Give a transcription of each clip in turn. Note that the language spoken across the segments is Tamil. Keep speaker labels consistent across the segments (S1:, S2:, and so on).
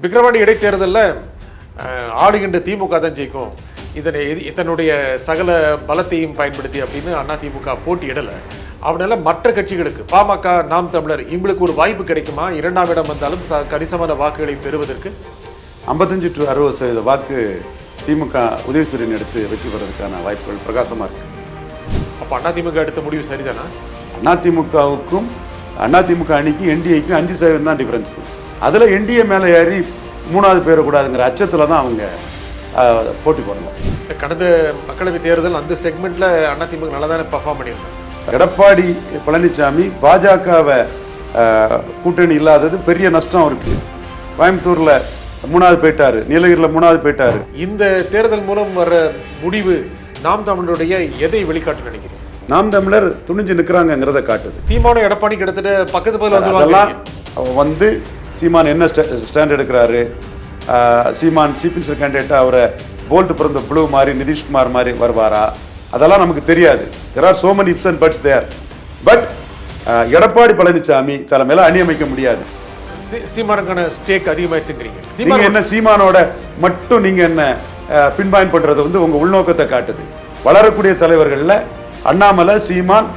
S1: விக்கிரவாண்டி இடைத்தேர்தலில் அஹ், ஆளுகின்ற திமுக தான் ஜெயிக்கும். இதனை தன்னுடைய சகல பலத்தையும் பயன்படுத்தி அப்படின்னு அண்ணா திமுக போட்டியிடலை. அவனால மற்ற கட்சிகளுக்கு பாமக நாம் தமிழர் இவங்களுக்கு ஒரு வாய்ப்பு கிடைக்குமா? இரண்டாம் இடம் வந்தாலும் ச- கணிசமான வாக்குகளை பெறுவதற்கு.
S2: ஐம்பத்தஞ்சு டு அறுபது சதவீத வாக்கு திமுக உதயசூரியன் எடுத்து வெற்றி பெறதுக்கான வாய்ப்புகள் பிரகாசமாக இருக்கு.
S1: அப்போ அண்ணா திமுக எடுத்த முடிவு சரிதானா?
S2: அதிமுகவுக்கும் அதிமுக அணிக்கு என்டிஏக்கும் அஞ்சு சதவீதம் தான் டிஃபரன்ஸ் அதில் என்டிஏ மேலே ஏறி மூணாவது பேரக்கூடாதுங்கிற அச்சத்தில் தான் அவங்க போட்டி போடல
S1: கடந்த மக்களவை தேர்தல் அந்த செக்மெண்ட்ல அண்ணா திமுக நல்லா தானே பர்ஃபார்ம் பண்ணியிருந்தாங்க
S2: எடப்பாடி பழனிசாமி பாஜகவை கூட்டணி இல்லாதது பெரிய நஷ்டம் இருக்கு கோயம்புத்தூர்ல மூணாவது போயிட்டாரு நீலகிரியில் மூணாவது போயிட்டாரு.
S1: இந்த தேர்தல் மூலம் வர முடிவு நாம் தமிழருடைய எதை வெளிக்காட்டு நினைக்கிறீங்க?
S2: நாம் தமிழர் துணிஞ்சு நிற்கிறாங்கங்கிறத காட்டுது.
S1: சீமானும் எடப்பாடி கிட்டத்தட்ட பக்கத்து
S2: அதெல்லாம்
S1: வந்து
S2: வந்து சீமான் என்ன ஸ்டாண்ட் எடுக்கிறாரு? சீமான் சீஃப் மினிஸ்டர் கேண்டிடேட் அவரை போல்ட் பிறந்த ப்ளூ மாதிரி நிதிஷ்குமார் மாதிரி வருவாரா? அதெல்லாம் நமக்கு தெரியாது. There are so many ifs and buts there. But Edappadi Palaniswami தலைமையில அணி அமைக்க முடியாது
S1: சீமானுக்கான ஸ்டேக் அதிகமாயிருச்சுங்கிறீங்க
S2: நீங்க என்ன சீமானோட மட்டும் நீங்க என்ன பின்பாயின் பண்றது வந்து உங்க உள்நோக்கத்தை காட்டுது. வளரக்கூடிய தலைவர்கள்ல அண்ணாமலை சீமான்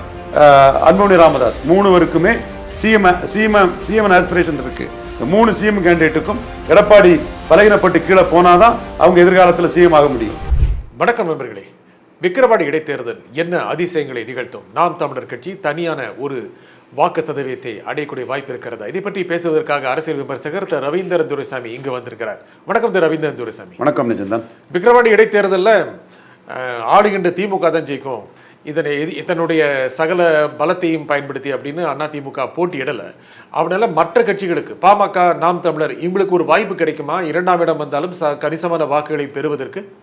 S2: அன்புமணி ராமதாஸ் மூணுவருக்குமே சிஎம் சிஎம் சிஎம் ஆஸ்பிரேஷன் இருக்கு. இந்த மூணு சிஎம் கேண்டிடேட்டுக்கும் எடப்பாடி பலகீனப்பட்டு கீழே போனாதான் அவங்க எதிர்காலத்தில் சிஎம் ஆக முடியும்.
S1: வணக்கம் நண்பர்களே. விக்கிரவாண்டி இடைத்தேர்தல் என்ன அதிசயங்களை நிகழ்த்தும்? நாம் தமிழர் கட்சி தனியான ஒரு வாக்கு சதவீதத்தை அடையக்கூடிய வாய்ப்பு இருக்கிறதா? இதை பற்றி பேசுவதற்காக அரசியல் விமர்சகர் திரு ரவீந்திரன் துரைசாமி இங்கு வந்திருக்கிறார். வணக்கம் திரு ரவீந்திரன் துரைசாமி.
S2: வணக்கம் நிஜந்தன்
S1: விக்கிரவாண்டி இடைத்தேர்தலில் ஆளுகின்ற திமுக தான் ஜெயிக்கும். இதனை எதி- தன்னுடைய சகல பலத்தையும் பயன்படுத்தி அப்படின்னு அண்ணா திமுக போட்டியிடலை. அவனால மற்ற கட்சிகளுக்கு பாமக நாம் தமிழர் இவங்களுக்கு ஒரு வாய்ப்பு கிடைக்குமா? இரண்டாம் இடம் வந்தாலும் ச கணிசமான வாக்குகளை பெறுவதற்கு?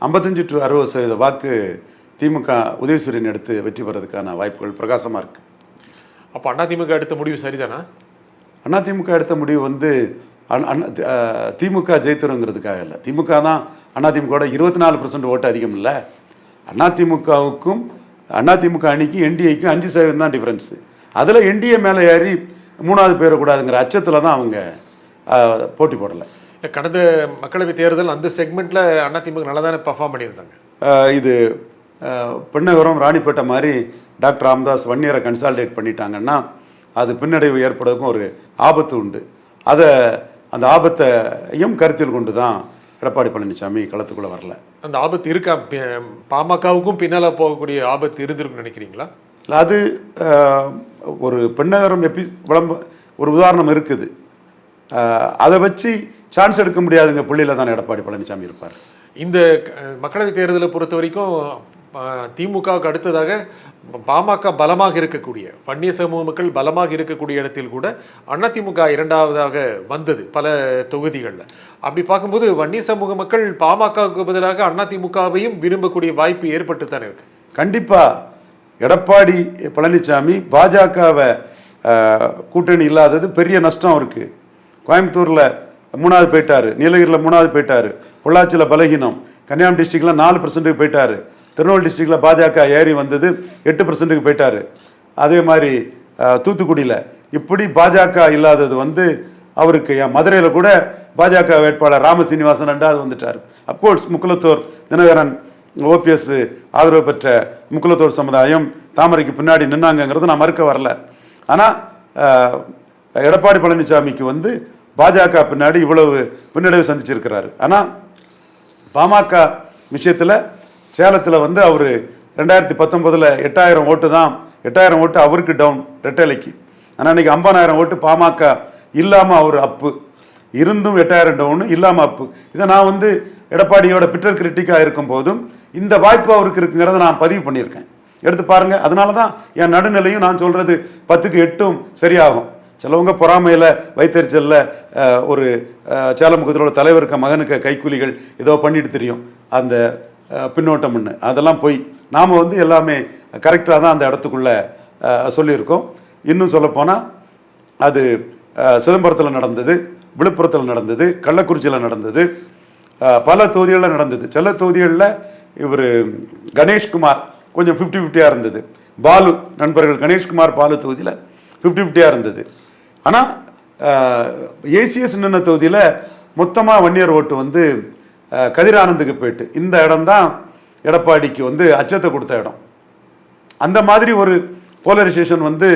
S2: ஐம்பத்தஞ்சு டு அறுபது சதவீத வாக்கு திமுக உதயசூரியன் எடுத்து வெற்றி பெறதுக்கான வாய்ப்புகள் பிரகாசமாக இருக்கு.
S1: அப்போ அண்ணா திமுக எடுத்த முடிவு சரிதானா?
S2: அதிமுக எடுத்த முடிவு வந்து திமுக ஜெயித்தருங்கிறதுக்காக இல்லை. திமுக தான் அதிமுகவோட இருபத்தி நாலு பர்சன்ட் ஓட்டு அதிகம் இல்லை. அதிமுகவுக்கும் அதிமுக அணிக்கு என்டிஏக்கும் அஞ்சு சதவீதம் தான் டிஃப்ரென்ஸு அதில் என்டிஏ மேலே ஏறி மூணாவது பேரக்கூடாதுங்கிற அச்சத்தில் தான் அவங்க போட்டி போடலை.
S1: கடந்த மக்களவை தேர்தல் அந்த செக்மெண்ட்ல அண்ணா திமுக நல்லா தானே பர்ஃபார்ம் பண்ணியிருந்தாங்க
S2: இது அஹ், பெண்ணகரம் ராணிப்பேட்டை மாதிரி டாக்டர் ராமதாஸ் வன்னியரை கன்சால்டேட் பண்ணிட்டாங்கன்னா அது பின்னடைவு ஏற்படுறதுக்கும் ஒரு ஆபத்து உண்டு. அதை அந்த ஆபத்தையும் கருத்தில் கொண்டு தான் எடப்பாடி பழனிசாமி களத்துக்குள்ளே வரல.
S1: அந்த ஆபத்து இருக்கா? பாமகவுக்கும் பின்னால போகக்கூடிய ஆபத்து இருந்திருக்குன்னு நினைக்கிறீங்களா?
S2: இல்ல, அது ஒரு பெண்ணகரம் எப்பி விளம்ப ஒரு உதாரணம் இருக்குது. அதை வச்சு சான்ஸ் எடுக்க முடியாதுங்க புள்ளியில் தான் எடப்பாடி பழனிசாமி இருப்பார்.
S1: இந்த அஹ், மக்களவை தேர்தலை பொறுத்த வரைக்கும் திமுகவுக்கு அடுத்ததாக பாமக பலமாக இருக்கக்கூடிய வன்னிய சமூக மக்கள் பலமாக இருக்கக்கூடிய இடத்தில் கூட அதிமுக இரண்டாவதாக வந்தது பல தொகுதிகளில். அப்படி பார்க்கும்போது வன்னிய சமூக மக்கள் பாமகவுக்கு பதிலாக அதிமுகவையும் விரும்பக்கூடிய வாய்ப்பு ஏற்பட்டு தானே இருக்கு?
S2: கண்டிப்பாக எடப்பாடி பழனிசாமி பாஜகவை கூட்டணி இல்லாதது பெரிய நஷ்டம் இருக்கு கோயம்புத்தூரில் மூணாவது போயிட்டார் நீலகிரியில் மூணாவது போயிட்டார் பொள்ளாச்சியில் பலகீனம் கன்னியாகுமரி டிஸ்ட்ரிக்டில் நாலு பர்சன்ட்டுக்கு போயிட்டார். திருநெல்வேலி டிஸ்ட்ரிக்டில் பாஜக ஏறி வந்தது எட்டு பர்சன்ட்டுக்கு போயிட்டார். அதே மாதிரி தூத்துக்குடியில் இப்படி பாஜக இல்லாதது வந்து அவருக்கு என் மதுரையில் கூட பாஜக வேட்பாளர் ராம சீனிவாசன் ரெண்டாவது வந்துட்டார். அப்கோர்ஸ் முக்குலத்தோர் தினகரன் ஓபிஎஸ் ஆதரவு பெற்ற முக்குலத்தோர் சமுதாயம் தாமரைக்கு பின்னாடி நின்னாங்கிறது நான் மறுக்க வரல. ஆனால் எடப்பாடி பழனிசாமிக்கு வந்து பாஜக பின்னாடி இவ்வளவு பின்னடைவு சந்திச்சிருக்கிறாரு. ஆனால் பாமக விஷயத்தில் சேலத்தில் வந்து அவர் ரெண்டாயிரத்தி பத்தொன்பதில் எட்டாயிரம் ஓட்டு தான் எட்டாயிரம் ஓட்டு அவருக்கு டவுன் ரெட்டலைக்கு ஆனால் இன்றைக்கி ஐம்பதாயிரம் ஓட்டு பாமக இல்லாமல் அவர் அப்பு இருந்தும் எட்டாயிரம் டவுனு இல்லாமல் அப்பு இதை நான் வந்து எடப்பாடியோட பிட்டர் கிரிட்டிக்காக இருக்கும் போதும் இந்த வாய்ப்பு அவருக்கு இருக்குங்கிறத நான் பதிவு பண்ணியிருக்கேன். எடுத்து பாருங்கள் அதனால தான் என் நடுநிலையும் நான் சொல்கிறது பத்துக்கு எட்டும் சரியாகும். சிலவங்க பொறாமையில் வைத்தறிச்சலில் ஒரு அஹ், சேலமுகத்தோட தலைவருக்கு மகனுக்கு கைக்கூலிகள் ஏதோ பண்ணிட்டு தெரியும். அந்த பின்னோட்டம்னு. அதெல்லாம் போய் நாம் வந்து எல்லாமே கரெக்டாக தான் அந்த இடத்துக்குள்ளே சொல்லியிருக்கோம். இன்னும் சொல்லப்போனால் அது சிதம்பரத்தில் நடந்தது விழுப்புரத்தில் நடந்தது கள்ளக்குறிச்சியில் நடந்தது பல தொகுதிகளில் நடந்தது. சில தொகுதிகளில் இவர் கணேஷ்குமார் கொஞ்சம் ஃபிஃப்டி ஃபிஃப்டியாக இருந்தது. பாலு நண்பர்கள் கணேஷ்குமார் பாலு தொகுதியில் ஃபிஃப்டி ஃபிஃப்டியாக இருந்தது ஆனால் ஏசிஎஸ் நின்ன தொகுதியில் மொத்தமாக வன்னியர் ஓட்டு வந்து கதிரானந்துக்கு போயிட்டு. இந்த இடம் தான் எடப்பாடிக்கு வந்து அச்சத்தை கொடுத்த இடம். அந்த மாதிரி ஒரு போலரைசேஷன் வந்து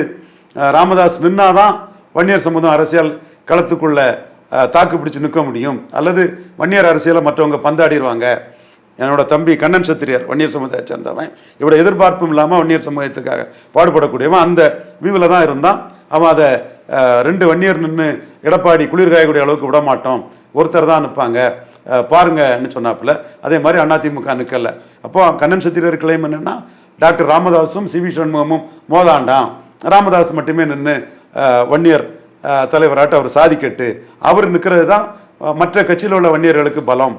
S2: ராமதாஸ் நின்னாதான் வன்னியர் சமூகம் அரசியல் களத்துக்குள்ள தாக்கு பிடிச்சு நிற்க முடியும். அல்லது வன்னியர் அரசியலை மற்றவங்க பந்தாடிடுவாங்க. என்னோட தம்பி கண்ணன் சத்திரியார் வன்னியர் சமுதாயத்தை சேர்ந்தவன். இவட எதிர்பார்ப்பும் இல்லாமல் வன்னியர் சமுதாயத்துக்காக பாடுபடக்கூடியவன். அந்த வியூவில் தான் இருந்தான். அவன் அதை ரெண்டு வன்னியர் நின்று எடப்பாடி குளிர் காயக்கூடிய அளவுக்கு விட மாட்டோம் ஒருத்தர் தான் நிற்பாங்க. பாருங்கன்னு சொன்னாப்புல. அதே மாதிரி அதிமுக நிற்கல அப்போ கண்ணன் சத்திரியர் கிளைம் என்னன்னா டாக்டர் ராமதாஸும் சி வி சண்முகமும் மோதாண்டாம். ராமதாஸ் மட்டுமே நின்று வன்னியர் தலைவராட்ட அவர் சாதிக்கட்டு. அவர் நிற்கிறது தான் மற்ற கட்சியில் உள்ள வன்னியர்களுக்கு பலம்.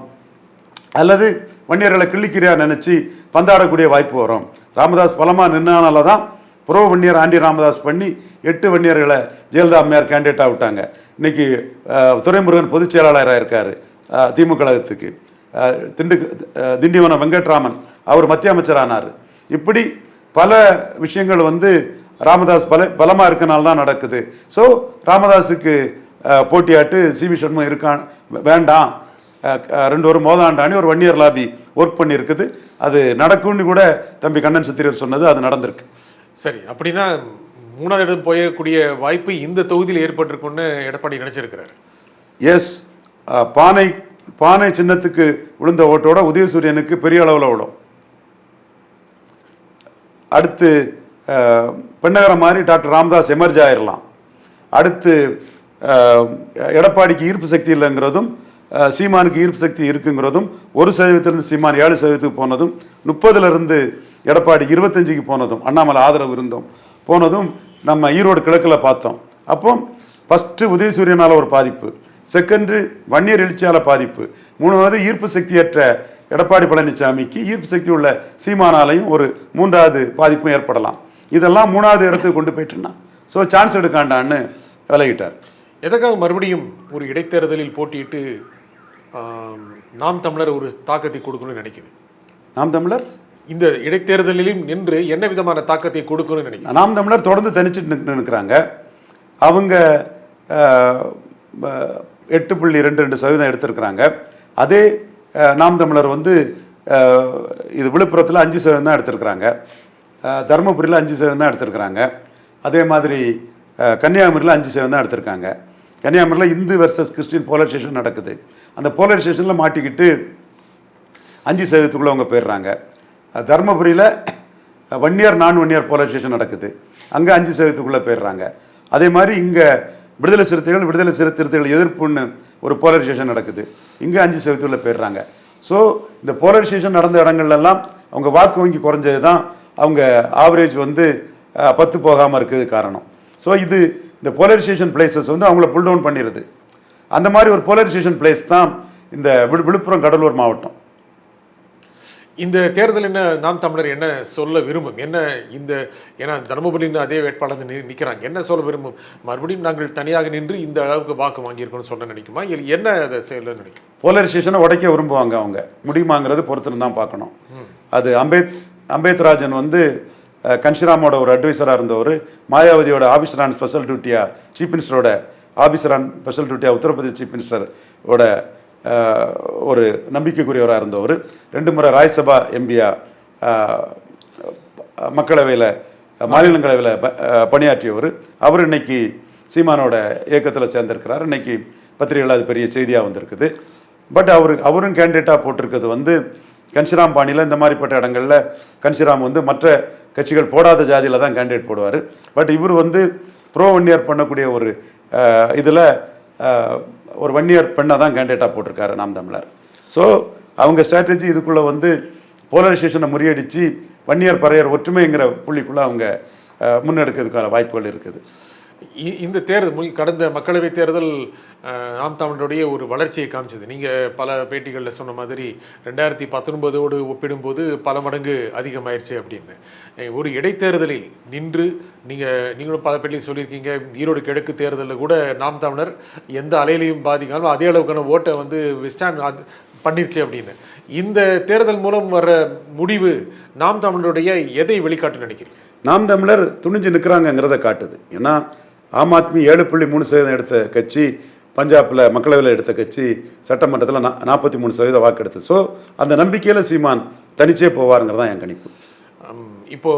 S2: அல்லது வன்னியர்களை கிள்ளிக்கிறியா நினச்சி பந்தாடக்கூடிய வாய்ப்பு வரும். ராமதாஸ் பலமாக நின்னால தான் புரோ வன்னியர் ஆண்டி ராமதாஸ் பண்ணி எட்டு வன்னியர்களை ஜெயலலிதா அம்மையார் கேண்டிடேட்டாக விட்டாங்க. இன்னைக்கு துரைமுருகன் பொதுச் செயலாளராக இருக்கார். திமுக கழகத்துக்கு. திண்டு திண்டிவனம் வெங்கட்ராமன் அவர் மத்திய அமைச்சரானார். இப்படி பல விஷயங்கள் வந்து ராமதாஸ் பல பலமாக இருக்கனால தான் நடக்குது. ஸோ ராமதாஸுக்கு போட்டியாட்டு சி வி சண்முகம் இருக்கான் வேண்டாம். ரெண்டு ஒரு மோதாண்டானி ஒரு ஒன் இயர் லாபி ஒர்க் பண்ணியிருக்குது. அது நடக்கும்னு கூட தம்பி கண்ணன் சித்திரர் சொன்னது அது நடந்திருக்கு.
S1: சரி அப்படின்னா மூணாவது இடம் போயக்கூடிய வாய்ப்பு இந்த தொகுதியில் ஏற்பட்டிருக்கும்னு எடப்பாடி நினைச்சிருக்கிறாரு.
S2: எஸ் பானை பானை சின்னத்துக்கு விழுந்த ஓட்டோட உதயசூரியனுக்கு பெரிய அளவில் விடும் அடுத்து பெண்ணகரம் மாதிரி டாக்டர் ராம்தாஸ் எமர்ஜ் ஆயிரலாம். அடுத்து எடப்பாடிக்கு ஈர்ப்பு சக்தி இல்லைங்கிறதும் சீமானுக்கு ஈர்ப்பு சக்தி இருக்குங்கிறதும் ஒரு சதவீதத்திலிருந்து சீமான் ஏழு சதவீதத்துக்கு போனதும் முப்பதுலேருந்து எடப்பாடி இருபத்தஞ்சுக்கு போனதும் அண்ணாமலை ஆதரவு இருந்தோம் போனதும் நம்ம ஈரோடு கிழக்கில் பார்த்தோம். அப்போ ஃபஸ்ட்டு உதயசூரியனால் ஒரு பாதிப்பு. செகண்டு வன்னியர் எழுச்சியால பாதிப்பு. மூணாவது ஈர்ப்பு சக்தியற்ற எடப்பாடி பழனிசாமிக்கு ஈர்ப்பு சக்தி உள்ள சீமானாலையும் ஒரு மூன்றாவது பாதிப்பும் ஏற்படலாம். இதெல்லாம் மூணாவது இடத்துக்கு கொண்டு போயிட்டுன்னா ஸோ சான்ஸ் எடுக்காண்டான்னு விலகிட்டார்.
S1: எதற்காக மறுபடியும் ஒரு இடைத்தேர்தலில் போட்டியிட்டு நாம் தமிழர் ஒரு தாக்கத்தை கொடுக்கணும்னு நினைக்குது?
S2: நாம் தமிழர்?
S1: இந்த இடைத்தேர்தலிலும் நின்று என்ன விதமான தாக்கத்தை கொடுக்கணும்னு நினைக்குது?
S2: நாம் தமிழர் தொடர்ந்து தனிச்சுட்டு நிற்கு- நிற்கிறாங்க அவங்க எட்டு புள்ளி ரெண்டு ரெண்டு சதவீதம் எடுத்திருக்கிறாங்க. அதே நாம் தமிழர் வந்து இது விழுப்புரத்தில் அஞ்சு சதவீதம் தான் எடுத்திருக்கிறாங்க. தருமபுரியில் அஞ்சு சதவீதம் தான் எடுத்திருக்கிறாங்க. அதே மாதிரி கன்னியாகுமரியில் அஞ்சு சதவீதம் தான் எடுத்திருக்காங்க. கன்னியாகுமரியில் இந்து வர்சஸ் கிறிஸ்டின் போலரைசேஷன் நடக்குது. அந்த போலரைசேஷனில் மாட்டிக்கிட்டு அஞ்சு சதவீதத்துக்குள்ளே அவங்க போயிடுறாங்க. தருமபுரியில் ஒன் இயர் நான் வன்னியர் போலரைசேஷன் நடக்குது. அங்கே அஞ்சு சதவீதத்துக்குள்ளே போயிடுறாங்க. அதே மாதிரி இங்கே விடுதலை சிறுத்தைகள் விடுதலை சிறுத்தைகள் எதிர்ப்புன்னு ஒரு போலரைசேஷன் நடக்குது. இங்கே அஞ்சு சதவீதத்துக்குள்ளே போயிடுறாங்க. ஸோ இந்த போலரைசேஷன் நடந்த இடங்கள்லாம் அவங்க வாக்கு வங்கி குறைஞ்சது தான் அவங்க ஆவரேஜ் வந்து பத்து போகாமல் இருக்குது காரணம். ஸோ இது இந்த போலரைசேஷன் பிளேசஸ் வந்து அவங்கள புல் டவுன் பண்ணிடுது. அந்த மாதிரி ஒரு போலரைசேஷன் பிளேஸ் தான் இந்த விழு- விழுப்புரம் கடலூர் மாவட்டம்.
S1: இந்த தேர்தல் என்ன நாம் தமிழர் என்ன சொல்ல விரும்பும்? என்ன இந்த ஏன்னா தருமபுரியின் அதே வேட்பாளர் நி- நிக்கிறாங்க. என்ன சொல்ல விரும்பும்? மறுபடியும் நாங்கள் தனியாக நின்று இந்த அளவுக்கு வாக்கு வாங்கியிருக்கோம்னு சொல்ல நினைக்குமா? இல்லை என்ன அதை செய்யல நினைக்கும்?
S2: போலரைசேஷனை உடைக்க விரும்புவாங்க அவங்க. முடியுமாங்கிறது பொறுத்துன்னு தான் பார்க்கணும். அது அம்பேத் அம்பேத்ராஜன் வந்து கன்ஷிராமோட ஒரு அட்வைசராக இருந்தவர். மாயாவதியோட ஆஃபீஸர் ஆன் ஸ்பெஷல் டியூட்டியா சீஃப் மினிஸ்டரோட ஆஃபீஸர் ஆன் ஸ்பெஷல் டியூட்டியா உத்தரப்பிரதேஷ் சீஃப் மினிஸ்டரோட ஒரு நம்பிக்கைக்குரியவராக இருந்தவர். ரெண்டு முறை ராஜ்யசபா எம்பியா மக்களவையில் மாநிலங்களவையில் பணியாற்றியவர். அவர் இன்னைக்கு சீமானோட இயக்கத்தில் சேர்ந்திருக்கிறார். இன்னைக்கு பத்திரிகையில் அது பெரிய செய்தியாக வந்திருக்குது. பட் அவர் அவரும் கேண்டிடேட்டாக போட்டிருக்கிறது வந்து கன்சிராம் பாணியில் இந்த மாதிரிப்பட்ட இடங்களில் கன்சிராம் வந்து மற்ற கட்சிகள் போடாத ஜாதியில் தான் கேண்டிடேட் போடுவார். பட் இவர் வந்து ப்ரோ ஒன் இயர் பண்ணக்கூடிய ஒரு இதில் ஒரு ஒன் இயர் பெண்ணை தான் கேண்டிடேட்டாக போட்டிருக்காரு நாம் தமிழர். ஸோ அவங்க ஸ்ட்ராட்டஜி இதுக்குள்ளே வந்து போலரைசேஷனை முறியடித்து வன்னியர் பறையர் ஒற்றுமைங்கிற புள்ளிக்குள்ளே அவங்க முன்னெடுக்கிறதுக்கான வாய்ப்புகள் இருக்குது.
S1: இந்த தேர்தல் மு- கடந்த மக்களவை தேர்தல் நாம் தமிழருடைய ஒரு வளர்ச்சியை காமிச்சது. நீங்கள் பல பேட்டிகளில் சொன்ன மாதிரி ரெண்டாயிரத்தி பத்தொன்பதோடு ஒப்பிடும்போது பல மடங்கு அதிகமாயிருச்சு அப்படின்னு. ஒரு இடைத்தேர்தலில் நின்று நீங்கள் நீங்களும் பல பேட்டியில் சொல்லியிருக்கீங்க ஈரோடு கிழக்கு தேர்தலில் கூட நாம் தமிழர் எந்த அலையிலையும் பாதிக்காமல் அதே அளவுக்கான ஓட்டை வந்து வெஸ்டான் அது பண்ணிருச்சு அப்படின்னு. இந்த தேர்தல் மூலம் வர முடிவு நாம் தமிழருடைய எதை வெளிக்காட்டு நினைக்கிறீங்க?
S2: நாம் தமிழர் துணிஞ்சு நிற்கிறாங்கங்கிறத காட்டுது. ஏன்னா ஆம் ஆத்மி ஏழு புள்ளி மூணு சதவீதம் எடுத்த கட்சி பஞ்சாபில் மக்களவையில் எடுத்த கட்சி சட்டமன்றத்தில் நா நாற்பத்தி மூணு சதவீதம் வாக்கு எடுத்து ஸோ அந்த நம்பிக்கையில் சீமான் தனிச்சே போவாருங்கிறது தான் என் கணிப்பு.
S1: ஹம், இப்போ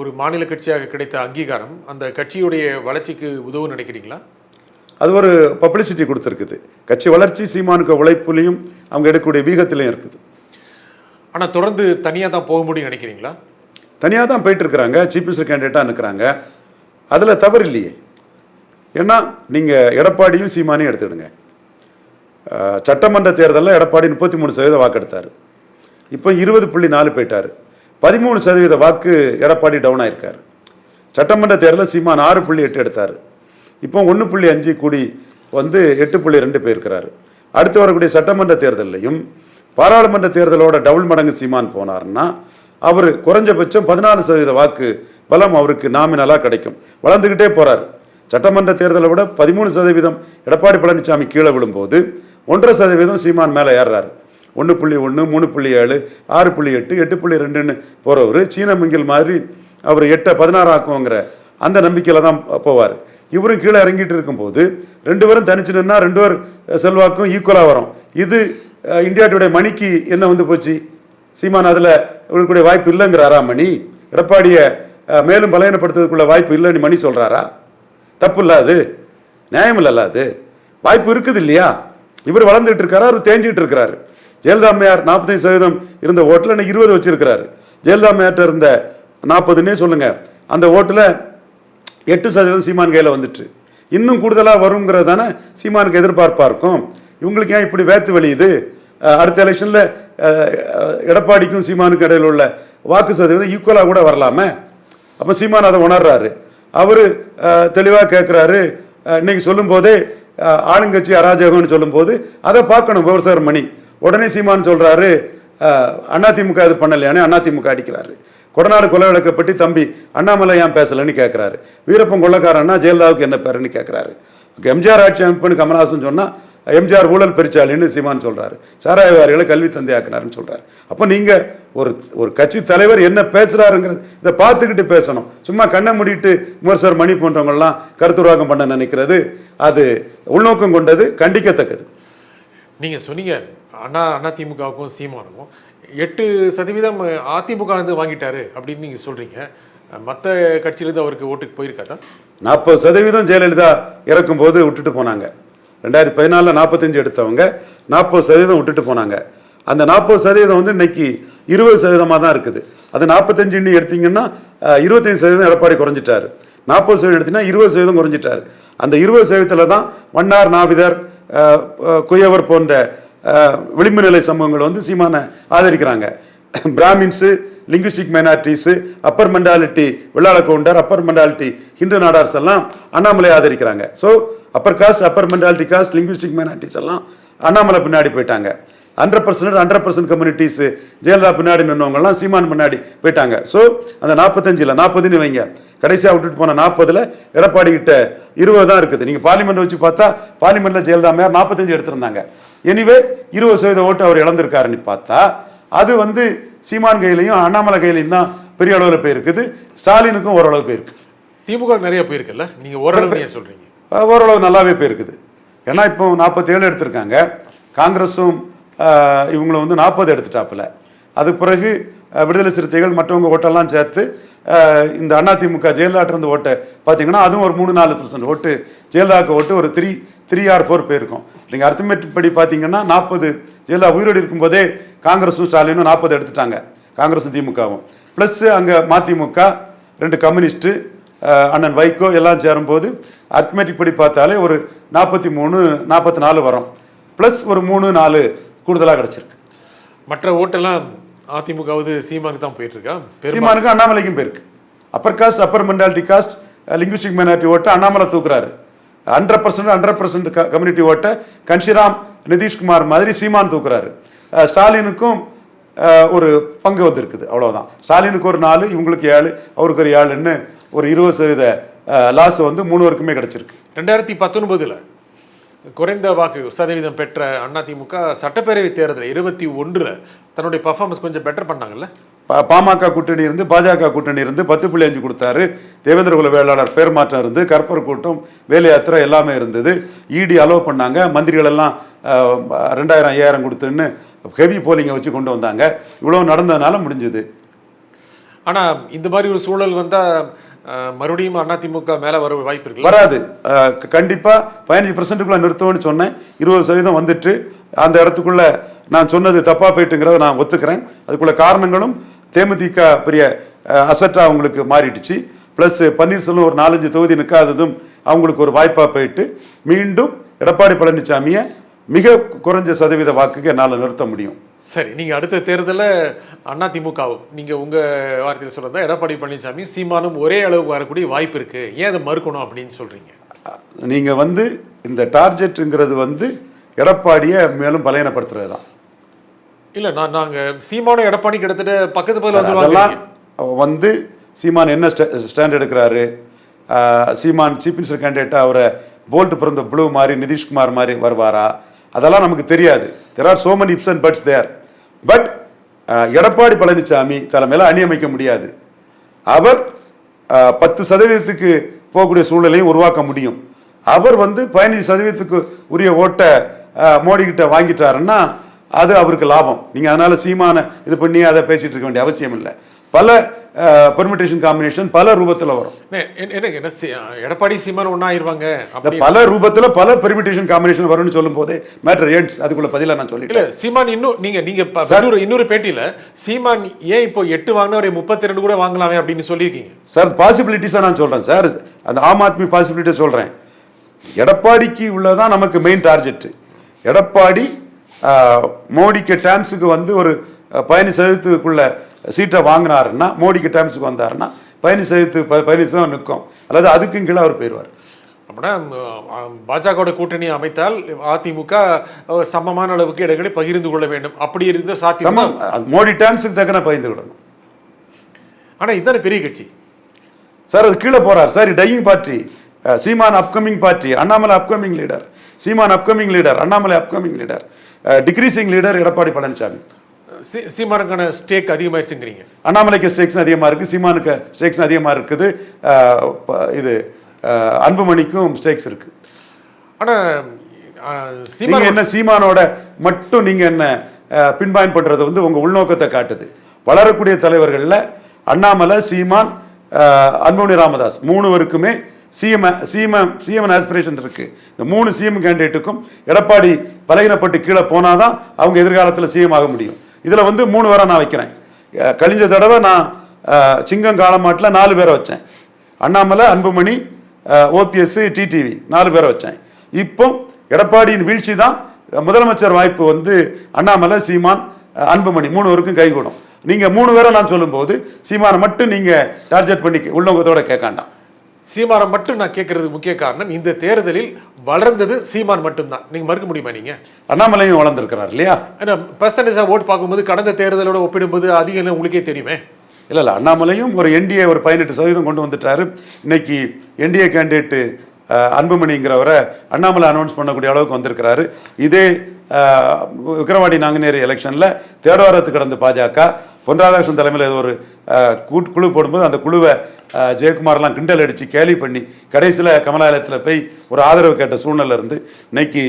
S1: ஒரு மாநில கட்சியாக கிடைத்த அங்கீகாரம் அந்த கட்சியுடைய வளர்ச்சிக்கு உதவும் நினைக்கிறீங்களா?
S2: அது ஒரு பப்ளிசிட்டி கொடுத்துருக்குது. கட்சி வளர்ச்சி சீமானுக்கு உழைப்புலையும் அவங்க எடுக்கக்கூடிய வீகத்திலையும் இருக்குது.
S1: ஆனா தொடர்ந்து தனியா தான் போக முடியும் நினைக்கிறீங்களா?
S2: தனியாக தான் போயிட்டு இருக்கிறாங்க. சீஃப் மினிஸ்டர் கேண்டிடேட்டாக நிற்கிறாங்க அதில் தவறு இல்லையே. ஏன்னா நீங்கள் எடப்பாடியும் சீமானையும் எடுத்துடுங்க. சட்டமன்ற தேர்தலில் எடப்பாடி முப்பத்தி மூணு சதவீத வாக்கு எடுத்தார் இப்போ இருபது புள்ளி நாலு போயிட்டார். பதிமூணு சதவீத வாக்கு எடப்பாடி டவுன் ஆயிருக்கார். சட்டமன்ற தேர்தலில் சீமான் ஆறு புள்ளி எட்டு எடுத்தார். இப்போ ஒன்று புள்ளி அஞ்சு கூடி வந்து எட்டு புள்ளி ரெண்டு போயிருக்கிறாரு. அடுத்து வரக்கூடிய சட்டமன்ற தேர்தலையும் பாராளுமன்ற தேர்தலோட டபுள் மடங்கு சீமான் போனார்னா அவர் குறைஞ்சபட்சம் பதினாலு சதவீத வாக்கு பலம் அவருக்கு நாமினலாக கிடைக்கும். வளர்ந்துக்கிட்டே போகிறார் சட்டமன்ற தேர்தலை விட பதிமூணு சதவீதம் எடப்பாடி பழனிசாமி கீழே விழும்போது ஒன்றரை சதவீதம் சீமான் மேலே ஏறுறாரு. ஒன்று புள்ளி ஒன்று மூணு புள்ளி ஏழு ஆறு புள்ளி எட்டு எட்டு புள்ளி ரெண்டுன்னு போகிறவர் சீன மங்கில் மாதிரி அவர் எட்டை பதினாறு ஆக்குவோங்கிற அந்த நம்பிக்கையில் தான் போவார். இவரும் கீழே இறங்கிட்டு இருக்கும்போது ரெண்டு பேரும் தனிச்சு நின்னா ரெண்டு பேர் செல்வாக்கும் ஈக்குவலாக வரும். இது இந்தியா டுடே மணிக்கு என்ன வந்து போச்சு? சீமான் அதில் இருக்கக்கூடிய வாய்ப்பு இல்லைங்கிறாரா மணி எடப்பாடியை மேலும் பலவீனப்படுத்துறதுக்குள்ள வாய்ப்பு இல்லைன்னு மணி சொல்கிறாரா தப்பு இல்லாது நியாயம் இல்லைல்ல அது. வாய்ப்பு இருக்குது இல்லையா? இவர் வளர்ந்துட்டு இருக்காரு? அவர் தேஞ்சிட்டு இருக்கிறாரு. ஜெயலலிதா அம்மையார் நாற்பத்தஞ்சு சதவீதம் இருந்த ஓட்டில் இன்னைக்கு இருபது வச்சிருக்கிறாரு. ஜெயலலிதா அம்மையார்ட்ட இருந்த நாற்பதுன்னே சொல்லுங்க. அந்த ஓட்டில் எட்டு சதவீதம் சீமான் கையில் வந்துட்டு. இன்னும் கூடுதலாக வருங்கிறது தானே சீமானுக்கு எதிர்பார்ப்பாக இருக்கும். இவங்களுக்கு ஏன் இப்படி வேத்து வெளியுது அடுத்த எலெக்ஷனில் எடப்பாடிக்கும் சீமானுக்கும் இடையில் உள்ள வாக்கு சதவீதம் ஈக்குவலாக கூட வரலாமே. அப்போ சீமான் அதை உணர்றாரு. அவர் தெளிவாக கேட்குறாரு இன்னைக்கு சொல்லும்போதே ஆளுங்கட்சி அராஜகம்னு சொல்லும்போது அதை பார்க்கணும் விவசாயர் மணி. உடனே சீமான் சொல்கிறாரு அதிமுக இது பண்ணலையானே அதிமுக அடிக்கிறாரு. கொடநாடு கொலை விளக்கப்பட்டி தம்பி அண்ணாமலை ஏன் பேசலைன்னு கேட்குறாரு வீரப்பன் கொள்ளக்காரன்னா ஜெயலலிதாவுக்கு என்ன பேருன்னு கேட்குறாரு எம்ஜிஆர் ஆட்சி அமைப்புன்னு கமல்ஹாசன் சொன்னால் எம்ஜிஆர் ஊழல் பெருச்சாளின்னு சீமான் சொல்றாரு. சாராயவாரிகளை கல்வி தந்தையாக்குனாருன்னு சொல்றாரு. அப்போ நீங்க ஒரு ஒரு கட்சி தலைவர் என்ன பேசுறாருங்கிறது இதை பார்த்துக்கிட்டு பேசணும். சும்மா கண்ணை மூடிட்டு விமர்சகர் மணி போன்றவங்கெல்லாம் கருத்துருவாக்கம் பண்ண நினைக்கிறது அது உள்நோக்கம் கொண்டது கண்டிக்கத்தக்கது.
S1: நீங்க சொன்னீங்க அண்ணா அண்ணா திமுகவுக்கும் சீமானுக்கும் எட்டு சதவீதம் அதிமுக இருந்து வாங்கிட்டாரு அப்படின்னு நீங்க சொல்றீங்க. மற்ற கட்சியிலிருந்து அவருக்கு ஓட்டுக்கு போயிருக்காதா?
S2: நாற்பது சதவீதம் ஜெயலலிதா இறக்கும்போது விட்டுட்டு போனாங்க. ரெண்டாயிரத்தி பதினாலில் நாற்பத்தஞ்சு எடுத்தவங்க நாற்பது சதவீதம் விட்டுட்டு போனாங்க. அந்த நாற்பது சதவீதம் வந்து இன்னைக்கு இருபது சதவீதமாக தான் இருக்குது. அது நாற்பத்தஞ்சுன்னு எடுத்தீங்கன்னா இருபத்தஞ்சு சதவீதம் எடப்பாடி குறைஞ்சிட்டார். நாற்பது சதவீதம் எடுத்தீங்கன்னா இருபது சதவீதம் குறைஞ்சிட்டார். அந்த இருபது சதவீதத்தில் தான் மன்னார் நாவிதர் குயவர் போன்ற விளிம்பு நிலை சமூகங்கள் வந்து சீமானை ஆதரிக்கிறாங்க. Brahmins linguistic minorities upper mentality Vellala Gounder upper mentality Hindu Nadars எல்லாம் Annamalai ஆதரிக்கிறாங்க. So upper caste upper mentality caste linguistic minorities எல்லாம் அண்ணாமலை பின்னாடி போயிட்டாங்க. Hundred percent hundred percent communities Jayalalithaa பின்னாடி நின்றவங்கலாம் சீமான் பின்னாடி போயிட்டாங்க. ஸோ அந்த நாற்பத்தஞ்சில் நாற்பதுன்னு வைங்க. கடைசியாக விட்டுட்டு போன நாற்பதில் எடப்பாடி கிட்ட இருபது தான் இருக்குது. நீங்கள் பார்லிமெண்ட் வச்சு பார்த்தா பார்லிமெண்ட்டில் ஜெயலலிதா மேயர் நாற்பத்தஞ்சு எடுத்திருந்தாங்க. எனிவே இருபது சதவீத ஓட்டு அவர் இழந்திருக்காருன்னு பார்த்தா அது வந்து சீமான் கையிலையும் அண்ணாமலை கையிலையும் தான் பெரிய அளவில் போயிருக்குது. ஸ்டாலினுக்கும் ஓரளவு போயிருக்கு.
S1: திமுக நிறைய போயிருக்குல்ல? நீங்க ஓரளவு
S2: அஹ் ஓரளவு நல்லாவே போயிருக்குது. ஏன்னா இப்போ நாற்பத்தேழு எடுத்திருக்காங்க. காங்கிரஸும் இவங்களும் வந்து நாற்பது எடுத்துட்டாப்புல. அது பிறகு விடுதலை சிறுத்தைகள் மற்றவங்க ஓட்டெல்லாம் சேர்த்து இந்த அதிமுக ஜெயலலிதா இருந்த ஓட்டை பார்த்தீங்கன்னா அதுவும் ஒரு மூணு நாலு பர்சன்ட் ஓட்டு. ஜெயலலிதாவுக்கு ஓட்டு ஒரு த்ரீ த்ரீ ஆர் ஃபோர் போயிருக்கும் நீங்கள் அர்த்தமேட்டிக் படி பார்த்தீங்கன்னா நாற்பது ஜெயலலிதா உயிரோடு இருக்கும்போதே காங்கிரஸும் ஸ்டாலினும் நாற்பது எடுத்துட்டாங்க. காங்கிரஸும் திமுகவும். ப்ளஸ் அங்கே மதிமுக ரெண்டு கம்யூனிஸ்ட்டு அண்ணன் வைகோ எல்லாம் சேரும்போது அர்த்மெட்டிக் படி பார்த்தாலே ஒரு நாற்பத்தி மூணு நாற்பத்தி நாலு வரும். ப்ளஸ் ஒரு மூணு நாலு கூடுதலாக கிடச்சிருக்கு.
S1: மற்ற ஓட்டெல்லாம் அதிமுகவது சீமானுக்கு தான் போயிட்டு இருக்கா
S2: சீமானுக்கு அண்ணாமலைக்கும் போயிருக்கு. Upper caste upper mentality caste linguistic minority ஓட்டை Annamalai தூக்குறாரு. Hundred percent hundred percent community ஓட்டை கன்ஷிராம் நிதிஷ்குமார் மாதிரி சீமான் தூக்குறாரு. ஸ்டாலினுக்கும் ஒரு பங்கு வந்திருக்குது. அவ்வளவுதான். ஸ்டாலினுக்கு ஒரு நாலு இவங்களுக்கு ஏழு அவருக்கு ஒரு ஏழுன்னு ஒரு இருபது சதவீத லாஸ் வந்து மூணு பேருக்குமே கிடைச்சிருக்கு.
S1: ரெண்டாயிரத்தி பத்தொன்பதுல குறைந்த வாக்கு சதவீதம் பெற்ற அதிமுக சட்டப்பேரவை தேர்தல் இருபத்தி ஒன்றுல தன்னுடைய பர்ஃபார்மன்ஸ் கொஞ்சம் பெட்டர் பண்ணாங்கல்ல?
S2: பாமக கூட்டணி இருந்து பாஜக கூட்டணி இருந்து பத்து புள்ளி அஞ்சு கொடுத்தாரு. தேவேந்திர குல வேளாளர் பேர் மாற்றம் இருந்து கற்பர் கூட்டம் வேலை யாத்திரை எல்லாமே இருந்தது. இடி அலோவ் பண்ணாங்க. மந்திரிகள் எல்லாம் ரெண்டாயிரம் ஐயாயிரம் கொடுத்துன்னு ஹெவி போலிங்கை வச்சு கொண்டு வந்தாங்க. இவ்வளவு நடந்ததுனால முடிஞ்சது.
S1: ஆனா இந்த மாதிரி ஒரு சூழல் வந்தா அஹ், மறுபடியும் அதிமுக மேல வர வாய்ப்பு இருக்கு
S2: வராது. கண்டிப்பாக கண்டிப்பா பதினஞ்சு பர்சன்ட்டுக்குள்ள நிறுத்துவோம்னு சொன்னேன். இருபது சதவீதம் வந்துட்டு அந்த இடத்துக்குள்ள நான் சொன்னது தப்பா போயிட்டுங்கிறத நான் ஒத்துக்கிறேன். அதுக்குள்ள காரணங்களும் தேமுதிக பெரிய அசட்டா அவங்களுக்கு மாறிடுச்சு. ப்ளஸ் பன்னீர்செல்வம் ஒரு நாலஞ்சு தொகுதி நிற்காததும் அவங்களுக்கு ஒரு வாய்ப்பா போயிட்டு மீண்டும் எடப்பாடி பழனிசாமியை மிக குறைஞ்ச சதவீத வாக்குக்கு என்னால் நிறுத்த முடியும்.
S1: சரி நீங்க அடுத்த தேர்தலில் அதிமுகவும் நீங்க உங்க வார்த்தையில் சொல்றதா எடப்பாடி பழனிசாமி சீமானும் ஒரே அளவுக்கு வரக்கூடிய வாய்ப்பு இருக்கு. ஏன் அதை மறுக்கணும் அப்படின்னு சொல்றீங்க?
S2: நீங்க வந்து இந்த டார்கெட்டுங்கிறது வந்து எடப்பாடியை மேலும் பலகீனப்படுத்துறது தான்
S1: இல்ல நான் நாங்க சீமானும் எடப்பாடி கிட்டத்தட்ட பக்கத்து பதில்
S2: அதெல்லாம் வந்து சீமான் என்ன ஸ்டாண்ட் எடுக்கிறாரு? சீமான் சீஃப் மினிஸ்டர் கேண்டிடேட்டா அவரை போல்ட் பிறந்த ப்ளூ மாதிரி நிதிஷ்குமார் மாதிரி வருவாரா? அதெல்லாம் நமக்கு தெரியாது. There are so many ifs and buts there but Edappadi Palaniswami தலைமையில் அணியமைக்க முடியாது. அவர் uh, பத்து சதவீதத்துக்கு போகக்கூடிய சூழ்நிலையும் உருவாக்க முடியும். அவர் வந்து பதினஞ்சு சதவீதத்துக்கு உரிய ஓட்டை uh, மோடி கிட்ட வாங்கிட்டாருன்னா அது அவருக்கு லாபம். நீங்கள் அதனால சீமான இது பண்ணி அதை பேசிட்டு இருக்க வேண்டிய அவசியம் இல்லை. பல பெர்மிட்டேஷன் காம்பினேஷன் பல ரூபத்துல வரும்.
S1: என்ன- என்ன எடப்பாடி சீமான் அப்படி
S2: பல ரூபத்துல பல பெர்மிட்டேஷன் காம்பினேஷன் வரும்னு சொல்லும் போதே மேட்டர் ஏன்ஸ் அதுக்குள்ள பதில நான் சொல்லிட்டேன்.
S1: இல்ல சீமான் இன்னும் நீங்க நீங்க ப- இன்னொரு பேட்டியில சீமான் ஏன் இப்போ எட்டு வாங்கினா ஒரு முப்பத்தி ரெண்டு கூட வாங்கலாமே அப்படின்னு சொல்லியிருக்கீங்க.
S2: சார் பாசிபிலிட்டிஸாக நான் சொல்றேன் சார் அந்த ஆம் ஆத்மி பாசிபிலிட்டி சொல்றேன். எடப்பாடிக்கு உள்ளதான் நமக்கு மெயின் டார்கெட் எடப்பாடி மோடிக்கு டேம்ஸுக்கு வந்து ஒரு பதினஞ்சு சதவீதத்துக்குள்ள சீட்டை வாங்கினாருன்னா மோடிக்கு டேம்ஸுக்கு வந்தாருன்னா பதினஞ்சு சதவீதத்துக்கு ப- பதினஞ்சு சதவீதம் நிற்கும் அல்லது அதுக்கும் கீழே அவர் போயிடுவார்
S1: அப்படின்னா பாஜகவோட கூட்டணி அமைத்தால் அதிமுக சமமான அளவுக்கு இடங்களை பகிர்ந்து கொள்ள வேண்டும். அப்படி இருந்த சாத்தியம்
S2: மோடி டேம்ஸுக்கு தக்கன பயந்து விடணும்
S1: ஆனா இதுதானே பெரிய கட்சி.
S2: சார் அது கீழே போறார். Sir dying party Seeman upcoming party Annamalai upcoming leader Seeman upcoming leader Annamalai upcoming leader decreasing leader Edappadi Palaniswami
S1: சீமானுக்கான stake அதிகமாயிருச்சுங்கிறீங்க.
S2: அண்ணாமலைக்கு ஸ்டேக்ஸ் அதிகமாக இருக்குது சீமானுக்கு ஸ்டேக்ஸ் அதிகமாக இருக்குது. இது அன்புமணிக்கும் ஸ்டேக்ஸ் இருக்குது
S1: ஆனா அஹ்,
S2: நீங்க
S1: சீமான்
S2: என்ன சீமானோட மட்டும் நீங்க என்ன பின்பாயின் பண்றது வந்து உங்க உள்நோக்கத்தை காட்டுது. வளரக்கூடிய தலைவர்கள்ல அண்ணாமலை சீமான் அன்புமணி ராமதாஸ் மூணுவருக்குமே சிஎம் சிஎம் சிஎம் ஆஸ்பிரேஷன் இருக்கு. இந்த மூணு சிஎம் கேண்டிடேட்டுக்கும் எடப்பாடி பலகீனப்பட்டு கீழே போனாதான் அவங்க எதிர்காலத்தில் சிஎம் ஆக முடியும். இதில் வந்து மூணு பேரை நான் வைக்கிறேன். கழிஞ்ச தடவை நான் சிங்கம் காலமாட்டில் நாலு பேரை வச்சேன். அண்ணாமலை அன்புமணி ஓபிஎஸ் டிடிவி நாலு பேரை வச்சேன். இப்போ எடப்பாடியின் வீழ்ச்சி தான் முதலமைச்சர் வாய்ப்பு வந்து அண்ணாமலை சீமான் அன்புமணி மூணு பேருக்கும் கைகூடும். நீங்கள் மூணு பேரை நான் சொல்லும்போது சீமானை மட்டும் நீங்கள் டார்கெட் பண்ணி உள்ளவங்கத்தோட கேட்காண்டாம்
S1: சீமானை மட்டும் நான் கேட்கறதுக்கு முக்கிய காரணம் இந்த தேர்தலில் வளர்ந்தது சீமான் மட்டும்தான். நீங்க மறுக்க முடியுமா நீங்க?
S2: அண்ணாமலையும் வளர்ந்துருக்கிறார் இல்லையா?
S1: ஏன்னா பெர்சன்டேஜ் ஓட் பார்க்கும்போது கடந்த தேர்தலோட ஒப்பிடும்போது அதிகம் உங்களுக்கே தெரியுமே?
S2: இல்ல இல்ல அண்ணாமலையும் ஒரு என்டிஏ ஒரு பதினெட்டு சதவீதம் கொண்டு வந்துட்டாரு. இன்னைக்கு என்டிஏ கேண்டிடேட்டு அன்புமணிங்கிறவரை அண்ணாமலை அனௌன்ஸ் பண்ணக்கூடிய அளவுக்கு வந்திருக்கிறாரு. இதே அஹ், விக்கிரவாண்டி நாங்குநேரி எலெக்ஷன்ல தேடவாரத்து கடந்த பாஜக பொன் ராதாகிருஷ்ணன் தலைமையில் இது ஒரு கூட் குழு போடும்போது அந்த குழுவை ஜெயக்குமார்லாம் கிண்டல் அடித்து கேலி பண்ணி கடைசியில் கமலாலயத்தில் போய் ஒரு ஆதரவு கேட்ட சூழ்நிலை இருந்து இன்னைக்கு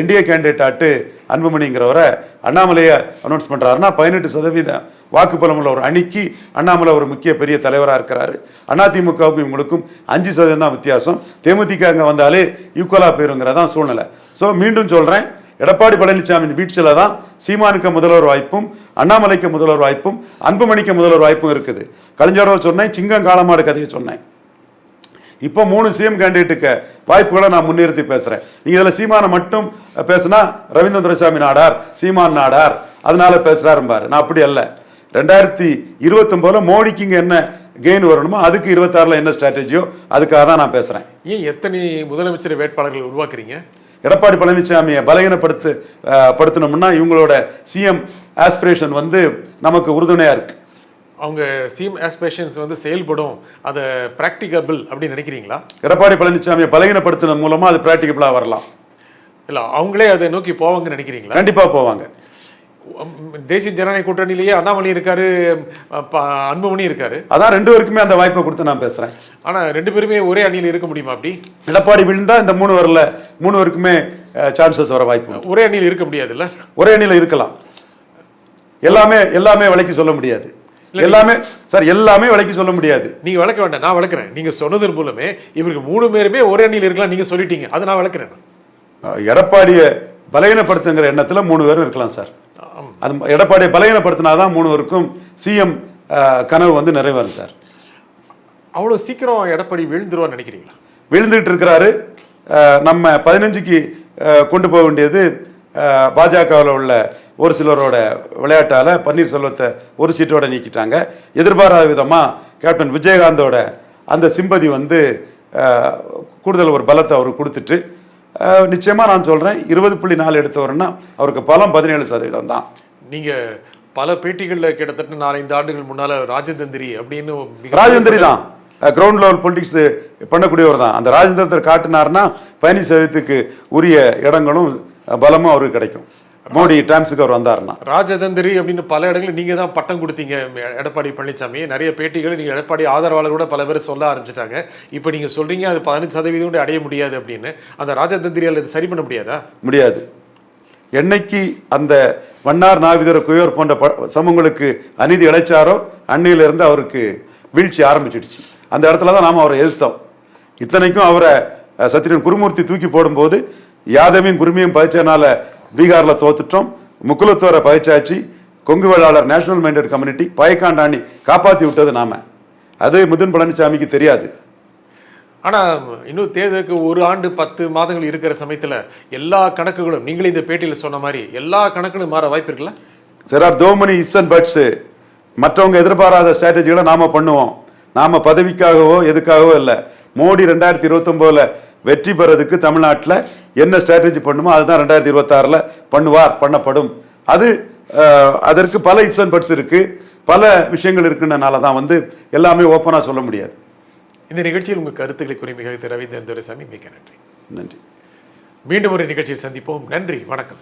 S2: என்டிஏ கேண்டிடேட் ஆட்டு அன்புமணிங்கிறவரை அண்ணாமலையை அனௌன்ஸ் பண்ணுறாருன்னா பதினெட்டு சதவீதம் வாக்குப்பலம் உள்ள ஒரு அணிக்கு அண்ணாமலை ஒரு முக்கிய பெரிய தலைவராக இருக்கிறாரு. அதிமுகவுக்கும் இவங்களுக்கும் அஞ்சு சதவீதம் தான் வித்தியாசம். தேமுதிக அங்கே வந்தாலே ஈக்குவலாக போயிருங்கிறதான் சூழ்நிலை. ஸோ மீண்டும் சொல்கிறேன் எடப்பாடி பழனிசாமியின் வீழ்ச்சியில் தான் சீமானுக்கு முதல்வர் வாய்ப்பும் அண்ணாமலைக்கு முதல்வர் வாய்ப்பும் அன்புமணிக்கு முதல்வர் வாய்ப்பும் இருக்குது. கலைஞரோட சொன்னேன் சிங்கம் காலமாடு கதையை சொன்னேன். இப்போ மூணு சிஎம் கேண்டிடேட்டுக்கு வாய்ப்புகளை நான் முன்னிறுத்தி பேசுகிறேன் நீங்கள் இதில் சீமானை மட்டும் பேசுனா ரவீந்திர துரைசாமி நாடார் சீமான் நாடார். அதனால பேசுகிறாரும்பார் நான் அப்படி அல்ல. ரெண்டாயிரத்தி இருபத்தொம்போதில் மோடிக்கு இங்கே என்ன கெயின் வரணுமோ அதுக்கு இருபத்தாறில் என்ன ஸ்ட்ராட்டஜியோ அதுக்காக தான் நான் பேசுகிறேன்
S1: ஏன் எத்தனை முதலமைச்சர் வேட்பாளர்கள் உருவாக்குறீங்க?
S2: எடப்பாடி பழனிசாமியை பலகீனப்படுத்து அஹ், படுத்தணும்னா இவங்களோட சிஎம் ஆஸ்பிரேஷன் வந்து நமக்கு உறுதுணையா இருக்கு.
S1: அவங்க சீம் ஆஸ்பிரேஷன்ஸ் வந்து செயல்படும். அதை ப்ராக்டிகபிள் அப்படின்னு நினைக்கிறீங்களா?
S2: எடப்பாடி பழனிசாமியை பலகீனப்படுத்தின மூலமா அது பிராக்டிகபிளா வரலாம்.
S1: இல்லை அவங்களே அதை நோக்கி போவாங்கன்னு நினைக்கிறீங்களா?
S2: கண்டிப்பா போவாங்க.
S1: தேசிய ஜனநாயக கூட்டணியிலேயே அண்ணாமலை இருக்காரு அன்புமணி இருக்காரு.
S2: அதான் ரெண்டு பேருக்குமே அந்த வாய்ப்பை கொடுத்து நான் பேசுறேன்.
S1: ஆனா ரெண்டு பேருமே ஒரே அணியில் இருக்க முடியுமா அப்படி?
S2: எடப்பாடி விழுந்தா இந்த மூணு வரல மூணு பேருக்குமே சான்சஸ் வர வாய்ப்பு.
S1: ஒரே அணியில் இருக்க முடியாதுல்ல?
S2: ஒரே அணியில இருக்கலாம். எல்லாமே எல்லாமே விலைக்கு சொல்ல முடியாது. எல்லாமே சார் எல்லாமே விலைக்கு சொல்ல முடியாது.
S1: நீங்க வளர்க்க வேண்டாம் நான் வளர்க்குறேன் நீங்க சொன்னதன் மூலமே இவருக்கு மூணு பேருமே ஒரே அணியில் இருக்கலாம் நீங்க சொல்லிட்டீங்க. அதை நான் வளர்க்குறேன்
S2: எடப்பாடியை பலகீனப்படுத்துங்கிற எண்ணத்துல மூணு பேரும் இருக்கலாம் சார். அது எடப்பாடியை பலகீனப்படுத்தினாதான் மூணு பேருக்கும் சிஎம் கனவு வந்து நிறைவேறும் சார்.
S1: அவ்வளவு சீக்கிரம் எடப்பாடி விழுந்துருவான்னு நினைக்கிறீங்களா?
S2: விழுந்துட்டு இருக்கிறாரு நம்ம பதினஞ்சுக்கு கொண்டு போக வேண்டியது பாஜகவில் உள்ள ஒரு சிலரோட விளையாட்டால பன்னீர்செல்வத்தை ஒரு சீட்டோட நீக்கிட்டாங்க. எதிர்பாராத விதமா கேப்டன் விஜயகாந்தோட அந்த சிம்பதி வந்து கூடுதல் ஒரு பலத்தை அவருக்கு கொடுத்துட்டு அஹ், நிச்சயமா நான் சொல்றேன் இருபது புள்ளி நாலு எடுத்தவர்னா அவருக்கு பலம் பதினேழு சதவீதம் தான்
S1: நீங்க பல பேட்டிகள்ல கிட்டத்தட்ட நாலஞ்சு ஆண்டுகள் முன்னால ராஜதந்திரி அப்படின்னு
S2: ராஜேந்திரி தான். கிரவுண்ட் லெவல் பொலிட்டிக்ஸ் பண்ணக்கூடியவர் தான். அந்த ராஜேந்திரத்தை காட்டினார்னா பயணி சதவீதத்துக்கு உரிய இடங்களும் பலமும் அவருக்கு கிடைக்கும். மோடி டைம்ஸுக்கு அவர் வந்தாருன்னா.
S1: ராஜதந்திரி அப்படின்னு பல இடங்களில் நீங்க தான் பட்டம் கொடுத்தீங்க எடப்பாடி பழனிசாமி நிறைய பேட்டிகள் நீங்க எடப்பாடி ஆதரவாளர் கூட பல பேர் சொல்ல ஆரம்பிச்சிட்டாங்க. இப்போ நீங்க சொல்றீங்க அது பதினஞ்சு சதவீதம் கூட அடைய முடியாது அப்படின்னு. அந்த ராஜதந்திரியால் இது சரி பண்ண முடியாதா?
S2: முடியாது. என்னைக்கு அந்த வண்ணார் நாவிதர குயோர் போன்ற ப- சமூகங்களுக்கு அநீதி இழைச்சாரோ அன்னையிலிருந்து அவருக்கு வீழ்ச்சி ஆரம்பிச்சிடுச்சு. அந்த இடத்துல தான் நாம் அவரை எதிர்த்தோம். இத்தனைக்கும் அவரை அஹ், சத்திரியன் குருமூர்த்தி தூக்கி போடும்போது யாதவையும் குருமியும் பயிற்சியனால பீகாரில் தோத்துட்டோம். முக்குலத்தோரை பயிற்சாச்சு. Kongu Vellalar national minded community பயக்காண்டாணி காப்பாற்றி விட்டது நாம. அது முதன் பழனிசாமிக்கு தெரியாது.
S1: ஆனால் இன்னும் தேர்தலுக்கு ஒரு ஆண்டு பத்து மாதங்கள் இருக்கிற சமயத்தில் எல்லா கணக்குகளும் நீங்களே இந்த பேட்டியில் சொன்ன மாதிரி எல்லா கணக்குகளும் மாற வாய்ப்பு இருக்குல்ல?
S2: Sir are so many ifs and and மற்றவங்க எதிர்பாராத ஸ்ட்ராட்டஜிகளை நாம் பண்ணுவோம். நாம் பதவிக்காகவோ எதுக்காகவோ இல்லை. மோடி ரெண்டாயிரத்தி இருபத்தொம்போதில் வெற்றி பெறதுக்கு தமிழ்நாட்டில் என்ன ஸ்ட்ராட்டஜி பண்ணுமோ அதுதான் ரெண்டாயிரத்தி இருபத்தாறில் பண்ணுவார் பண்ணப்படும். அது அதற்கு பல இப்ஸ் அண்ட் பட்ஸ் இருக்குது பல விஷயங்கள் இருக்குன்றனால தான் வந்து எல்லாமே ஓப்பனாக சொல்ல முடியாது.
S1: இந்த நிகழ்ச்சியில் உங்கள் கருத்துக்களை கூறி மிக ரவீந்திரன் துரைசாமி மிக்க நன்றி.
S2: நன்றி.
S1: மீண்டும் ஒரு நிகழ்ச்சியில் சந்திப்போம். நன்றி. வணக்கம்.